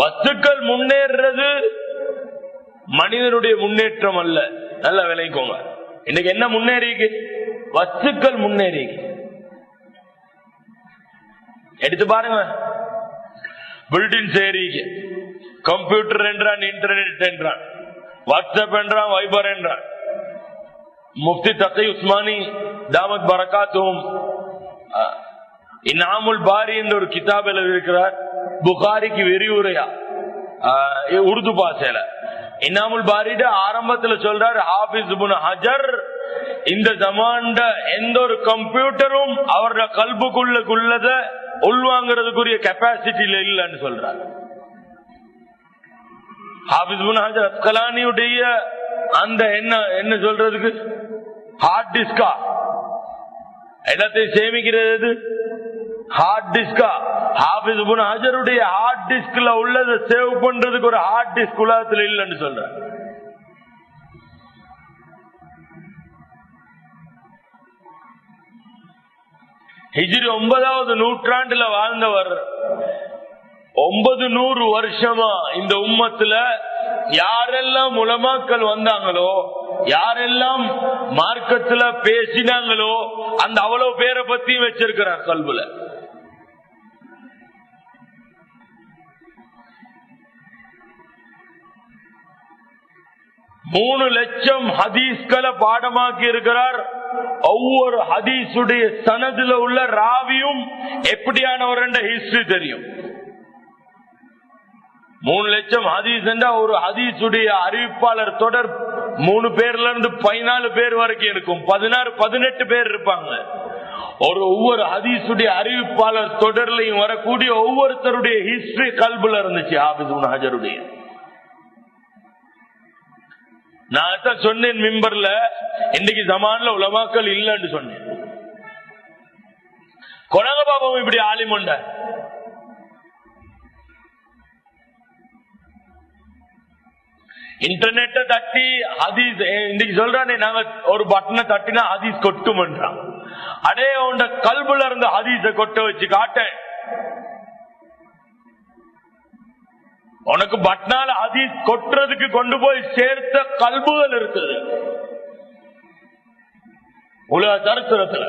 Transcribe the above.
வஸ்துக்கள் முன்னேறது மனிதனுடைய முன்னேற்றம் அல்ல. நல்ல விளைக்கோங்க இன்னைக்கு என்ன முன்னேறிக்கு வஸ்துக்கள் முன்னேறிக்கு எடுத்து பாருங்க. பில்டிங்ஸ் ஏறிக்கு கம்ப்யூட்டர் என்றான் இன்டர்நெட் என்றான். வாட்ஸ்அப் என்றான் வைபர் என்றான். முஃப்தி தத்தை உஸ்மானி தாமத் பரகாத்தும் இன்னாமுல் பாரி என்ற ஒரு கிதாப் எழுதியிருக்கிறார். புகாரிக்கு விரிவுரையா ஆஹ், உருது பாசையில. இன்னாமுல் பாரிட ஆரம்பத்துல சொல்றாரு ஹாபிஸ் ஹஜர் இந்த ஜமாண்ட எந்த ஒரு கம்ப்யூட்டரும் அவரோட கல்புக்குள்ளக்குள்ளத உள்வாங்கிறதுக்குரிய கெப்பாசிட்டியில இல்லைன்னு சொல்றாரு. ஹாபிஸ் புன் ஹஜர் அஸ்கலானியுடைய அந்த என்ன என்ன சொல்றதுக்கு? ஹார்ட் டிஸ்கா எல்லாத்தையும் சேமிக்கிறது ஹார்ட் டிஸ்கா ஹாபிஸ் ஹாஜருடைய ஹார்ட் டிஸ்க்ல உள்ளதை சேவ் பண்றதுக்கு ஒரு ஹார்ட் டிஸ்க் உலகத்துல இல்லைன்னு சொல்றேன் ஹிஜிரி ஒன்பதாவது நூற்றாண்டுல வாழ்ந்தவர். ஒன்பது நூறு வருஷமா இந்த உம்மத்துல யாரெல்லாம் உலமாக்கள் வந்தாங்களோ யாரெல்லாம் மார்க்கத்துல பேசினாங்களோ அந்த அவ்வளவு பேரை பத்தியும் வச்சிருக்கிறார் கல்வில மூணு லட்சம் ஹதீஸ்களை பாடமாக்கி இருக்கிறார். ஒவ்வொரு ஹதீஸுடைய சனதுல உள்ள ராவியும் எப்படியானவர் என்ற ஹிஸ்டரி தெரியும். மூணு லட்சம் ஹதீஸ் என்றா ஒரு ஹதீஸுடைய அறிவிப்பாளர் தொடர் மூணு பேர்ல இருந்து பதினாலு பேர் வரைக்கும் இருக்கும். பதினாறு பதினெட்டு பேர் இருப்பாங்க. ஒரு ஒவ்வொரு ஹதீஸுடைய அறிவிப்பாளர் தொடர்லையும் வரக்கூடிய ஒவ்வொருத்தருடைய ஹிஸ்டரி கல்புல இருந்துச்சு ஹாபிஸ் ஹஜருடைய. நான் தான் சொன்னேன் மிம்பர்ல இன்னைக்கு ஜமான்ல உலமாக்கள் இல்லைன்னு சொன்னேன். கொனக பாபம் இப்படி ஆலிமுண்ட இன்டர்நெட்டை தட்டி ஹதீஸ் இன்னைக்கு சொல்றானே நாங்க ஒரு பட்டனை தட்டினா ஹதீஸ் கொட்டுமன்றான். அடே உண்ட கல்புல இருந்த ஹதீஸ கொட்ட வச்சு காட்டேன். உனக்கு பட்னால அதி கொட்டுறதுக்கு கொண்டு போய் சேர்த்த கல்புகள் இருக்குது. உலக சரித்திரத்துல.